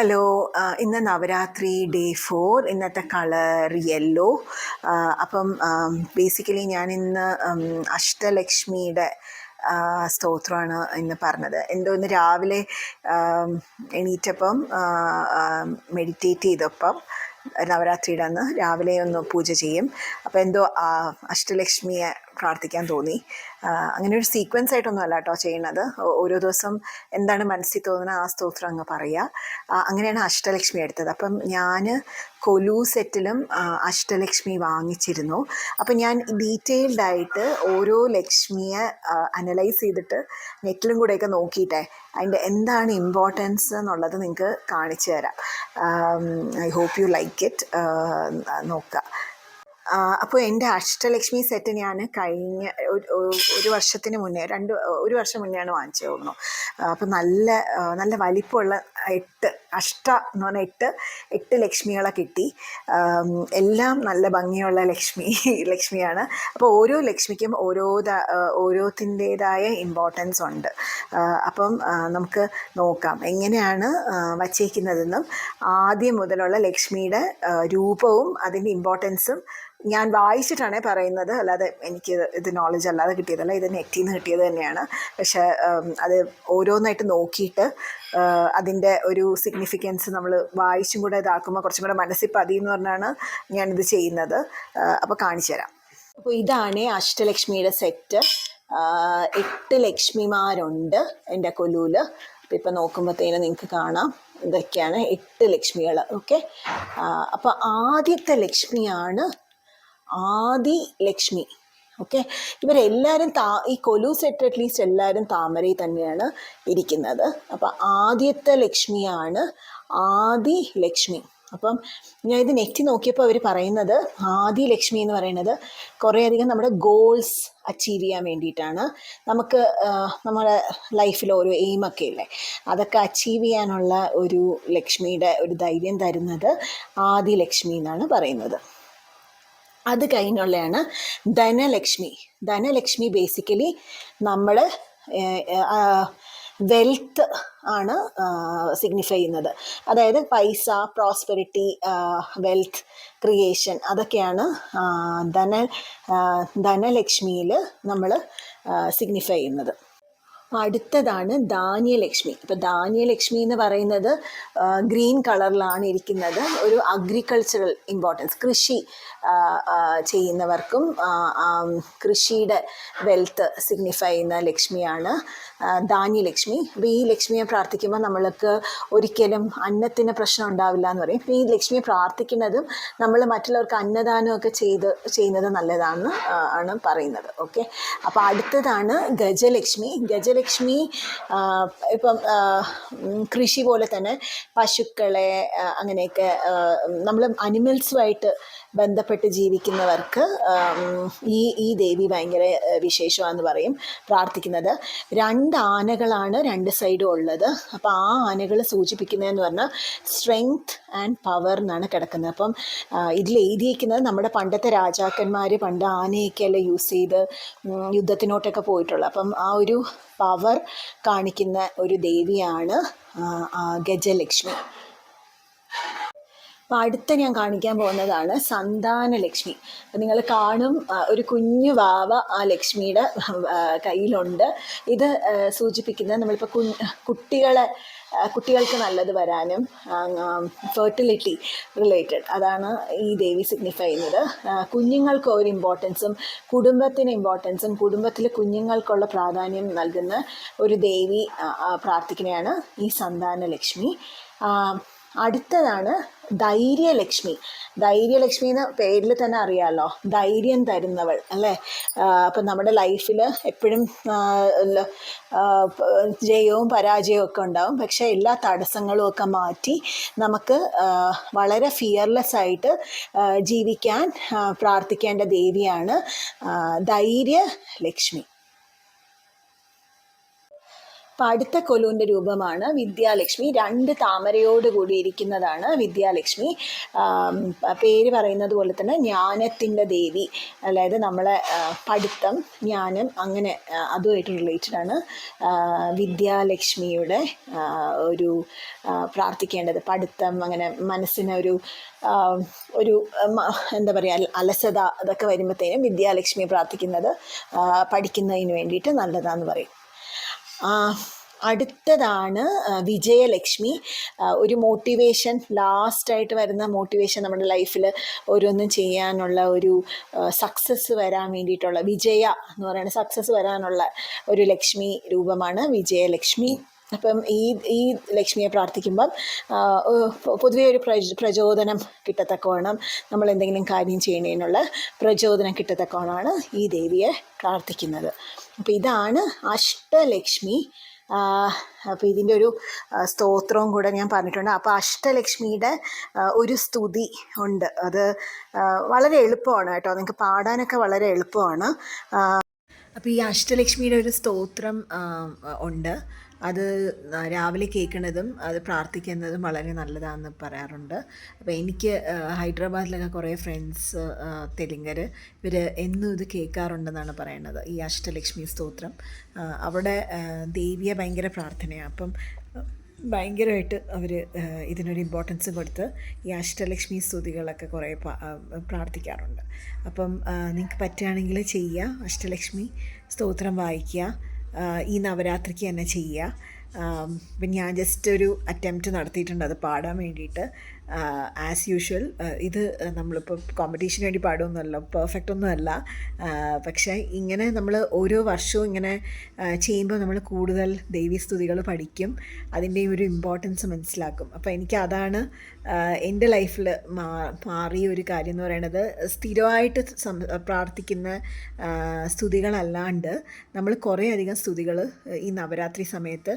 Hello ഇന്ന് Navaratri day four. ഇന്നത്തെ colour yellow. അപ്പം ബേസിക്കലി ഞാൻ ഇന്ന് അഷ്ടലക്ഷ്മിയുടെ സ്തോത്രമാണ് ഇന്ന് പറഞ്ഞത്. എന്തോ ഇന്ന് രാവിലെ എണീറ്റപ്പം മെഡിറ്റേറ്റ് ചെയ്തപ്പം നവരാത്രിയുടെ അന്ന് രാവിലെ ഒന്ന് പൂജ ചെയ്യും. അപ്പോൾ എന്തോ അഷ്ടലക്ഷ്മിയെ പ്രാർത്ഥിക്കാൻ തോന്നി. അങ്ങനെ ഒരു സീക്വൻസ് ആയിട്ടൊന്നും അല്ല കേട്ടോ ചെയ്യണത് ഓരോ ദിവസം എന്താണ് മനസ്സിൽ തോന്നുന്നത് ആ സ്തോത്രം അങ്ങ് പറയുക. അങ്ങനെയാണ് അഷ്ടലക്ഷ്മി എടുത്തത്. അപ്പം ഞാൻ കൊലു സെറ്റിലും അഷ്ടലക്ഷ്മി വാങ്ങിച്ചിരുന്നു. അപ്പം ഞാൻ ഡീറ്റെയിൽഡ് ആയിട്ട് ഓരോ ലക്ഷ്മിയെ അനലൈസ് ചെയ്തിട്ട് നെറ്റിലും കൂടെയൊക്കെ നോക്കിയിട്ടേ അതിന്റെ എന്താണ് ഇമ്പോർട്ടൻസ് എന്നുള്ളത് നിങ്ങൾക്ക് കാണിച്ചു തരാം. I hope you like it നോക്കുക. അപ്പോൾ എന്റെ അഷ്ടലക്ഷ്മി സെറ്റ് ഞാൻ കഴിഞ്ഞ ഒരു- വർഷത്തിന് മുന്നേ രണ്ട് ഒരു വർഷം മുന്നെയാണ് വാങ്ങിച്ചത് തോന്നുന്നു. അപ്പോൾ നല്ല നല്ല വലിപ്പമുള്ള എട്ട് അഷ്ട എന്ന് പറഞ്ഞാൽ എട്ട് എട്ട് ലക്ഷ്മികളെ കിട്ടി. എല്ലാം നല്ല ഭംഗിയുള്ള ലക്ഷ്മി ലക്ഷ്മിയാണ്. അപ്പോൾ ഓരോ ലക്ഷ്മിക്കും ഓരോ ഓരോത്തിന്റേതായ ഇമ്പോർട്ടൻസ് ഉണ്ട്. അപ്പം നമുക്ക് നോക്കാം. എങ്ങനെയാണ് വച്ചേക്കുന്നതെന്നും ആദ്യം മുതലുള്ള ലക്ഷ്മിയുടെ രൂപവും അതിന്റെ ഇമ്പോർട്ടൻസും ഞാൻ വായിച്ചിട്ടാണ് പറയുന്നത്. അല്ലാതെ എനിക്ക് ഇത് നോളജ് അല്ലാതെ കിട്ടിയതല്ല. ഇത് നെറ്റിൽ നിന്ന് കിട്ടിയത് തന്നെയാണ്. പക്ഷേ അത് ഓരോന്നായിട്ട് നോക്കിയിട്ട് അതിന്റെ ഒരു സിഗ്നിഫിക്കൻസ് നമ്മൾ വായിച്ചും കൂടെ ഇതാക്കുമ്പോൾ കുറച്ചും കൂടെ മനസ്സിൽ പതിയെന്ന് പറഞ്ഞാണ് ഞാനിത് ചെയ്യുന്നത്. അപ്പോൾ കാണിച്ചു തരാം. അപ്പോൾ ഇതാണ് അഷ്ടലക്ഷ്മിയുടെ സെറ്റ് എട്ട് ലക്ഷ്മിമാരുണ്ട് എന്റെ കൊലൂൽ അപ്പം ഇപ്പം നോക്കുമ്പോഴത്തേനും നിങ്ങൾക്ക് കാണാം ഇതൊക്കെയാണ് എട്ട് ലക്ഷ്മികൾ ഓക്കെ? അപ്പോൾ ആദ്യത്തെ ലക്ഷ്മിയാണ് ആദി ലക്ഷ്മി. ഓക്കെ? ഇവരെല്ലാവരും താ ഈ കൊലു സെറ്റ് അറ്റ്ലീസ്റ്റ് എല്ലാവരും താമരയിൽ തന്നെയാണ് ഇരിക്കുന്നത്. അപ്പം ആദ്യത്തെ ലക്ഷ്മിയാണ് ആദി ലക്ഷ്മി. അപ്പം ഞാൻ ഇത് നെറ്റി നോക്കിയപ്പോൾ അവർ പറയുന്നത് ആദി ലക്ഷ്മി എന്ന് പറയുന്നത് കുറേയധികം നമ്മുടെ ഗോൾസ് അച്ചീവ് ചെയ്യാൻ വേണ്ടിയിട്ടാണ്. നമുക്ക് നമ്മുടെ ലൈഫിൽ ഓരോ എയിമൊക്കെ ഇല്ലേ? അതൊക്കെ അച്ചീവ് ചെയ്യാനുള്ള ഒരു ലക്ഷ്മിയുടെ ഒരു ധൈര്യം തരുന്നത് ആദി ലക്ഷ്മി എന്നാണ് പറയുന്നത്. അത് കഴിഞ്ഞുള്ളതാണ് ധനലക്ഷ്മി. ധനലക്ഷ്മി ബേസിക്കലി നമ്മൾ വെൽത്ത് ആണ് സിഗ്നിഫൈ ചെയ്യുന്നത്. അതായത് പൈസ പ്രോസ്പെറിറ്റി വെൽത്ത് ക്രിയേഷൻ അതൊക്കെയാണ് ധന ധനലക്ഷ്മിയിൽ നമ്മൾ സിഗ്നിഫൈ ചെയ്യുന്നത്. അടുത്തതാണ് ധാന്യലക്ഷ്മി. അപ്പോൾ ധാന്യലക്ഷ്മി എന്ന് പറയുന്നത് ഗ്രീൻ കളറിലാണ് ഇരിക്കുന്നത്. ഒരു അഗ്രികൾച്ചറൽ ഇമ്പോർട്ടൻസ് കൃഷി ചെയ്യുന്നവർക്കും കൃഷിയുടെ വെൽത്ത് സിഗ്നിഫൈ ചെയ്യുന്ന ലക്ഷ്മിയാണ് ധാന്യലക്ഷ്മി. അപ്പോൾ ഈ ലക്ഷ്മിയെ പ്രാർത്ഥിക്കുമ്പോൾ നമ്മൾക്ക് ഒരിക്കലും അന്നത്തിന് പ്രശ്നം ഉണ്ടാവില്ല എന്ന് പറയും. ഈ ലക്ഷ്മിയെ പ്രാർത്ഥിക്കുന്നതും നമ്മൾ മറ്റുള്ളവർക്ക് അന്നദാനമൊക്കെ ചെയ്ത് ചെയ്യുന്നത് നല്ലതാണെന്ന് ആണ് പറയുന്നത്. ഓക്കെ അപ്പോൾ അടുത്തതാണ് ഗജലക്ഷ്മി. ഗജലക്ഷ്മി ആ, ഇപ്പം കൃഷി പോലെ തന്നെ പശുക്കളെ അങ്ങനെയൊക്കെ നമ്മൾ അനിമൽസുമായിട്ട് ബന്ധപ്പെട്ട് ജീവിക്കുന്നവർക്ക് ഈ ഈ ദേവി ഭയങ്കര വിശേഷമാണെന്ന് പറയും പ്രാർത്ഥിക്കുന്നത്. രണ്ട് ആനകളാണ് രണ്ട് സൈഡും ഉള്ളത്. അപ്പോൾ ആ ആനകൾ സൂചിപ്പിക്കുന്നതെന്ന് പറഞ്ഞാൽ സ്ട്രെങ്ത് ആൻഡ് പവർ എന്നാണ് കിടക്കുന്നത്. അപ്പം ഇതിൽ എഴുതിയിരിക്കുന്നത് നമ്മുടെ പണ്ടത്തെ രാജാക്കന്മാർ പണ്ട് ആനയൊക്കെയല്ലേ യൂസ് ചെയ്ത് യുദ്ധത്തിനോട്ടൊക്കെ പോയിട്ടുള്ളത്. അപ്പം ആ ഒരു പവർ കാണിക്കുന്ന ഒരു ദേവിയാണ് ഗജലക്ഷ്മി. അപ്പോൾ അടുത്ത ഞാൻ കാണിക്കാൻ പോകുന്നതാണ് സന്താനലക്ഷ്മി. അപ്പം നിങ്ങൾ കാണും ഒരു കുഞ്ഞു വാവ ആ ലക്ഷ്മിയുടെ കയ്യിലുണ്ട്. ഇത് സൂചിപ്പിക്കുന്നത് നമ്മളിപ്പോൾ കുഞ്ഞ് കുട്ടികളെ കുട്ടികൾക്ക് നല്ലത് വരാനും ഫെർട്ടിലിറ്റി റിലേറ്റഡ് അതാണ് ഈ ദേവി സിഗ്നിഫൈ ചെയ്യുന്നത്. കുഞ്ഞുങ്ങൾക്ക് ഒരു ഇമ്പോർട്ടൻസും കുടുംബത്തിന് ഇമ്പോർട്ടൻസും കുടുംബത്തിൽ കുഞ്ഞുങ്ങൾക്കുള്ള പ്രാധാന്യം നൽകുന്ന ഒരു ദേവി പ്രാർത്ഥിക്കുന്നതാണ് ഈ സന്താന ലക്ഷ്മി അടുത്തതാണ് ധൈര്യലക്ഷ്മി. ധൈര്യലക്ഷ്മി എന്ന പേരിൽ തന്നെ അറിയാമല്ലോ ധൈര്യം തരുന്നവൾ അല്ലേ? അപ്പം നമ്മുടെ ലൈഫിൽ എപ്പോഴും ജയവും പരാജയവും ഒക്കെ ഉണ്ടാവും. പക്ഷേ എല്ലാ തടസ്സങ്ങളും ഒക്കെ മാറ്റി നമുക്ക് വളരെ ഫിയർലെസ് ആയിട്ട് ജീവിക്കാൻ പ്രാർത്ഥിക്കേണ്ട ദേവിയാണ് ധൈര്യ അപ്പം അടുത്ത കൊലുവിന്റെ രൂപമാണ് വിദ്യാലക്ഷ്മി. രണ്ട് താമരയോട് കൂടി ഇരിക്കുന്നതാണ് വിദ്യാലക്ഷ്മി. പേര് പറയുന്നത് പോലെ തന്നെ ജ്ഞാനത്തിന്റെ ദേവി. അതായത് നമ്മളെ പഠിത്തം ജ്ഞാനം അങ്ങനെ അതുമായിട്ട് റിലേറ്റഡ് ആണ് വിദ്യാലക്ഷ്മിയുടെ ഒരു പ്രാർത്ഥിക്കേണ്ടത്. പഠിത്തം അങ്ങനെ മനസ്സിന് ഒരു ഒരു എന്താ പറയുക അലസത അതൊക്കെ വരുമ്പോഴത്തേനും വിദ്യാലക്ഷ്മിയെ പ്രാർത്ഥിക്കുന്നത് പഠിക്കുന്നതിന് വേണ്ടിയിട്ട് നല്ലതാന്ന് പറയും. അടുത്തതാണ് വിജയലക്ഷ്മി. ഒരു മോട്ടിവേഷൻ ലാസ്റ്റായിട്ട് വരുന്ന മോട്ടിവേഷൻ നമ്മുടെ ലൈഫിൽ ഓരോന്നും ചെയ്യാനുള്ള ഒരു സക്സസ് വരാൻ വേണ്ടിയിട്ടുള്ള വിജയ എന്ന് പറയുന്ന സക്സസ് വരാനുള്ള ഒരു ലക്ഷ്മി രൂപമാണ് വിജയലക്ഷ്മി. അപ്പം ഈ ഈ ലക്ഷ്മിയെ പ്രാർത്ഥിക്കുമ്പം പൊതുവേ ഒരു പ്രച പ്രചോദനം കിട്ടത്തക്കവണ്ണം നമ്മൾ എന്തെങ്കിലും കാര്യം ചെയ്യുന്നതിനുള്ള പ്രചോദനം കിട്ടത്തക്കവണ്ണമാണ് ഈ ദേവിയെ പ്രാർത്ഥിക്കുന്നത്. അപ്പോൾ ഇതാണ് അഷ്ടലക്ഷ്മി. അപ്പോൾ ഇതിന്റെ ഒരു സ്തോത്രവും കൂടെ ഞാൻ പറഞ്ഞിട്ടുണ്ട്. അപ്പോൾ അഷ്ടലക്ഷ്മിയുടെ ഒരു സ്തുതി ഉണ്ട്. അത് വളരെ എളുപ്പമാണ് കേട്ടോ. നിങ്ങൾക്ക് പാടാനൊക്കെ വളരെ എളുപ്പമാണ്. അപ്പോൾ ഈ അഷ്ടലക്ഷ്മിയുടെ ഒരു സ്തോത്രം ഉണ്ട്. അത് രാവിലെ കേൾക്കുന്നതും അത് പ്രാർത്ഥിക്കുന്നതും വളരെ നല്ലതാണെന്ന് പറയാറുണ്ട്. അപ്പോൾ എനിക്ക് ഹൈദരാബാദിലൊക്കെ കുറേ ഫ്രണ്ട്സ് തെലുങ്കർ ഇവർ എന്നും ഇത് കേൾക്കാറുണ്ടെന്നാണ് പറയുന്നത് ഈ അഷ്ടലക്ഷ്മി സ്തോത്രം. അവിടെ ദേവിയെ ഭയങ്കര പ്രാർത്ഥനയാണ് അപ്പം ഭയങ്കരമായിട്ട് അവർ ഇതിനൊരു ഇമ്പോർട്ടൻസ് കൊടുത്ത് ഈ അഷ്ടലക്ഷ്മി സ്തുതികളൊക്കെ കുറേ പ്രാർത്ഥിക്കാറുണ്ട്. അപ്പം നിങ്ങൾക്ക് പറ്റുകയാണെങ്കിൽ ചെയ്യുക അഷ്ടലക്ഷ്മി സ്തോത്രം വായിക്കുക ഈ നവരാത്രിക്ക് തന്നെ ചെയ്യുക. ഇപ്പം ഞാൻ ജസ്റ്റ് ഒരു അറ്റംപ്റ്റ് നടത്തിയിട്ടുണ്ട് അത് പാടാൻ വേണ്ടിയിട്ട്. ആസ് യൂഷ്വൽ ഇത് നമ്മളിപ്പോൾ കോമ്പറ്റീഷന് വേണ്ടി പാടുമൊന്നുമല്ല പെർഫെക്റ്റ് ഒന്നുമല്ല. പക്ഷേ ഇങ്ങനെ നമ്മൾ ഓരോ വർഷവും ഇങ്ങനെ ചെയ്യുമ്പോൾ നമ്മൾ കൂടുതൽ ദൈവീസ്തുതികൾ പഠിക്കും. അതിന്റെ ഒരു ഇമ്പോർട്ടൻസ് മനസ്സിലാക്കും. അപ്പോൾ എനിക്ക് അതാണ് എന്റെ ലൈഫിൽ മാ മാറിയ ഒരു കാര്യം എന്ന് പറയുന്നത് സ്ഥിരമായിട്ട് പ്രാർത്ഥിക്കുന്ന സ്തുതികളല്ലാണ്ട് നമ്മൾ കുറേ അധികം സ്തുതികൾ ഈ നവരാത്രി സമയത്ത്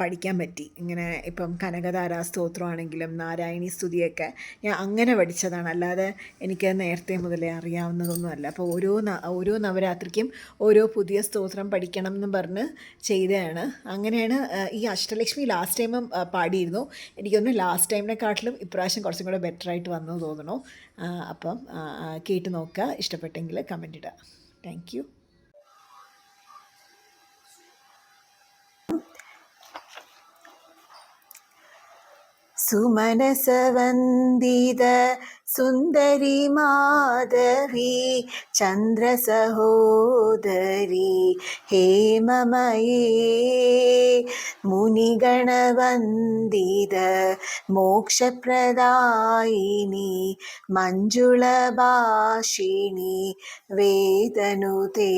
പഠിക്കാൻ പറ്റി. ഇങ്ങനെ ഇപ്പം കനകധാരാ സ്തോത്രമാണെങ്കിലും നാരായണി സ്തുതിയൊക്കെ ഞാൻ അങ്ങനെ പഠിച്ചതാണ്. അല്ലാതെ എനിക്ക് നേരത്തെ മുതലേ അറിയാവുന്നതൊന്നുമല്ല. അപ്പോൾ ഓരോ ഓരോ നവരാത്രിക്കും ഓരോ പുതിയ സ്തോത്രം പഠിക്കണം എന്ന് പറഞ്ഞ് ചെയ്തതാണ്. അങ്ങനെയാണ് ഈ അഷ്ടലക്ഷ്മി ലാസ്റ്റ് ടൈമും പാടിയിരുന്നു. എനിക്കൊന്ന് ലാസ്റ്റ് ടൈമിനെക്കാട്ടിലും ഇപ്രാവശ്യം കുറച്ചും കൂടെ ബെറ്റർ ആയിട്ട് വന്നു തോന്നണു അപ്പം കേട്ട് നോക്കുക. ഇഷ്ടപ്പെട്ടെങ്കിൽ കമന്റ് ഇടുക. താങ്ക് യു സുമനസവന്ദിത സുന്ദരി മാധവി ചന്ദ്രസഹോദരി ഹേമമയേ മുനിഗണവന്ദിത മോക്ഷപ്രദായിനി മഞ്ജുളഭാഷിണി വേദനുതേ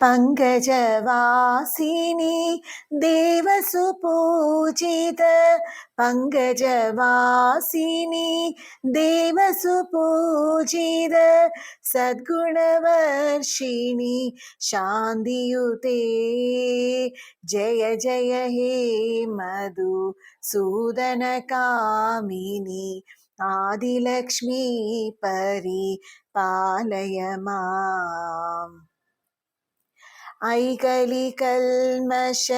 പങ്കജവാസിനി ദേവസുപൂജിത പങ്കജവാസിനി ദേവസുപൂജിത സദ്ഗുണവർഷിണി ശാന്തിയുതേ ജയ ജയ ഹേ മധു സൂദനകാമിനി ആദിലക്ഷ്മി പരി പാലയ മാം ഐകലി കൽമശ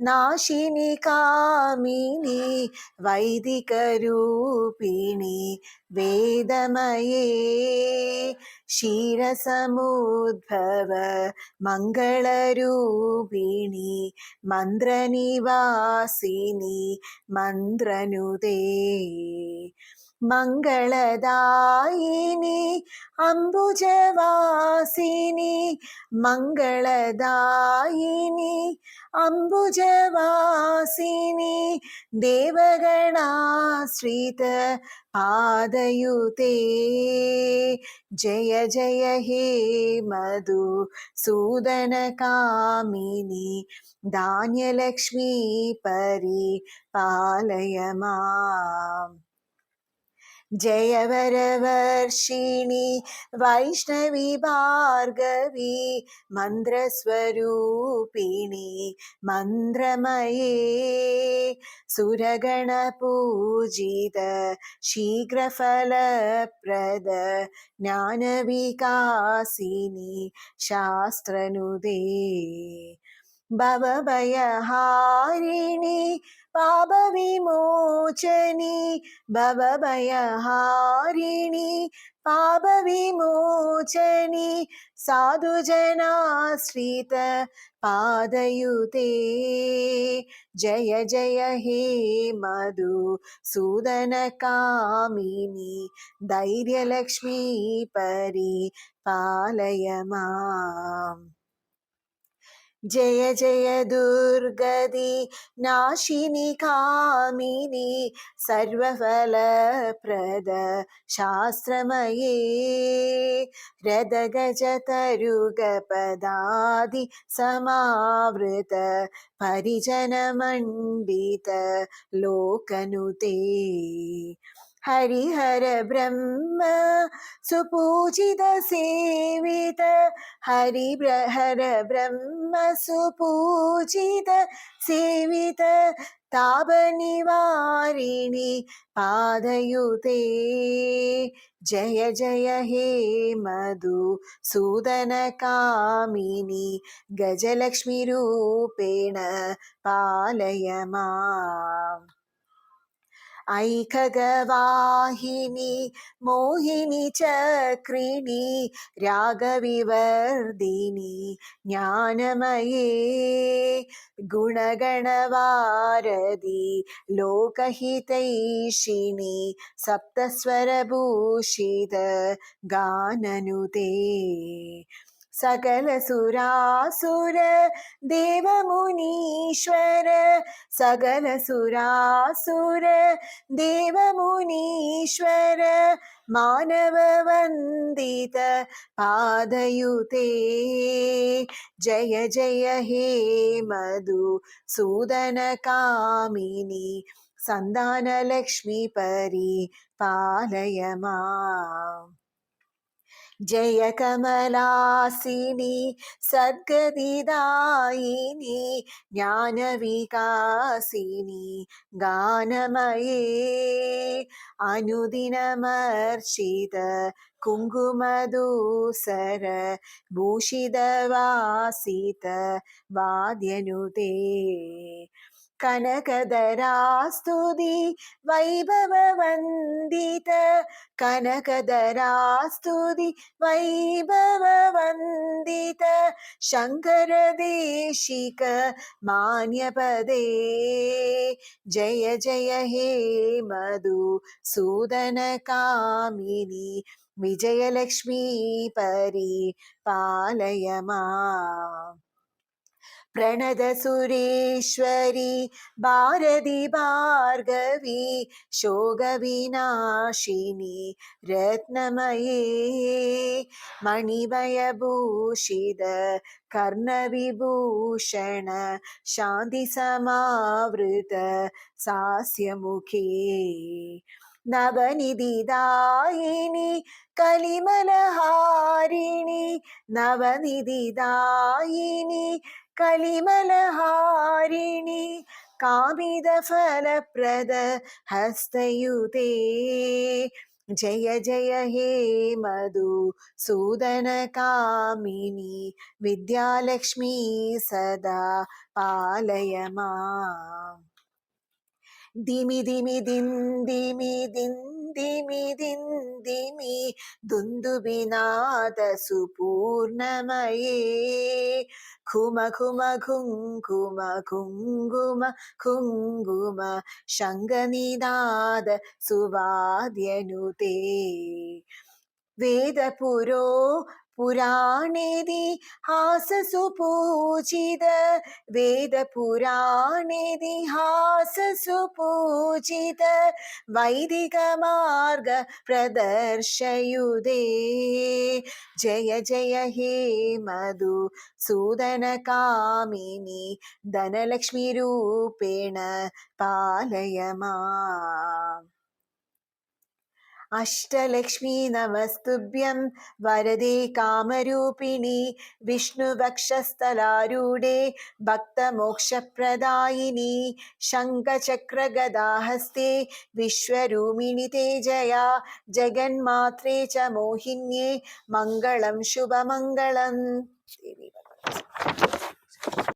നാശിനി കാമിനി വൈദികരൂപിണി വേദമയേ. ക്ഷീരസമുദ്ഭവ മംഗളരൂപിണി മന്ത്രനിവാസിനി മന്ത്രനുദേ. மங்களதாயினி அம்புஜவாசினி மங்களதாயினி அம்புஜவாசினி தேவகணாஸ்ரீத பாதயுதே. ஜய ஜய ஹே மது சூதன காமினி தானியலக்ஷ்மி பரி பாலயமாம் ജയവരവർഷിണി വൈഷ്ണവി ഭാർഗവി മന്ത്രസ്വരൂപിണി മന്ത്രമയേ സുരഗണപൂജിത ശീഘ്രഫലപ്രദ ജ്ഞാനവികാസിനി ശാസ്ത്രനുദേ. ഭവഭയഹാരിണി പാപവിമോചനി സാധുജനാശ്രിത പാദയുതേ ജയ ജയ ഹേ മധു സൂദന കാമിനി ധൈര്യലക്ഷ്മി പരി പാലയ മാം ജയ ജയ ദുർഗതി നാശിനി കാമിനി സർവഫലപ്രദ ശാസ്ത്രമയേ. രഥഗജ തരുഗ പദാദി സമാവൃത हरिहर ब्रह्म सुपूजित सेवित हरि हर ब्रह्म सुपूजित सेवित तापनिवारिणि पादयुते जय जय हे मधुसूदनकामिनि गजलक्ष्मीरूपेण पालय माम् ഐഖഗവാഹിനി മോഹിനി ചക്രിണി രാഗവിവർദിനി ജ്ഞാനമയേ ഗുണഗണവാരതി ലോകഹിതൈഷിണി സപ്തസ്വരഭൂഷിത ഗാനനുതേ സകല സുരാസുര ദേവമുനീശ്വര സകല സുരാസുര ദേവമുനീശ്വര മാനവവന്ദിത പാദയുതേ ജയ ജയ ഹേ മധു സൂദനകാമിനി സന്താനലക്ഷ്മി പരി പാലയ ജയ കമലാസിനി സദ്ഗതിദായിനി ജ്ഞാനവികാസിനി ഗാനമയേ. അനുദിനമർഷിത കുങ്കുമദൂസര ഭൂഷിതവാസിത വാദ്യനുതേ കനകധരാസ്തുതി വൈഭവവന്ദിത. കനകധരാസ്തുതി വൈഭവവന്ദിത. ശങ്കരദേശിക മാന്യപദേ. ജയ ജയ ഹേ മധു സൂദന കാമിനി വിജയലക്ഷ്മി പരി പാലയമാ പ്രണതസുരേശ്വരി ഭാരതി ഭാർഗവി ശോകവിനാശിനി രത്നമയേ മണിമയഭൂഷിത കർണവിഭൂഷണ ശാന്തി സമാവൃത സാസ്യമുഖേ. നവനിധിദായിനി കലിമലഹാരിണി നവനിധിദായിനി കലിമലഹാരിണി കാമിതഫലപ്രദ ഹസ്തയുതേ. ജയ ജയ ഹേ മധു സൂദന കാമിനി വിദ്യാലക്ഷ്മി സദാ പാലയമാ. ദിമി ദിമി ദിൻ ദിമി ദിൻ ദിമി ദിൻ ദിമി ദുന്ദുബിനാദ സുപൂർണമയേ. കുമ കുമ കുങ്കുമ കുങ്കുമ കുങ്കുമ ശങ്കനിനാദ സുവാദ്യനുതേ. വേദപുരോ पुराणेदि हाससुपूजित वेदपुराणेदिहाससुपूजित वैदिकमार्ग प्रदर्शयुदे जय जय हे मधुसूदनकामिनि धनलक्ष्मीरूपेण पालय मा അഷ്ടലക്ഷ്മി നമസ്തുഭ്യം വരദേ കാമരൂപിണി വിഷ്ണുവക്ഷസ്ഥലാരൂഢേ ഭക്തമോക്ഷപ്രദായിനി ശംഖചക്രഗദാഹസ്തേ വിശ്വരൂപിണി തേജയാ ജഗന്മാത്രേ ച മോഹിന്യേ മംഗളം ശുഭമംഗളം.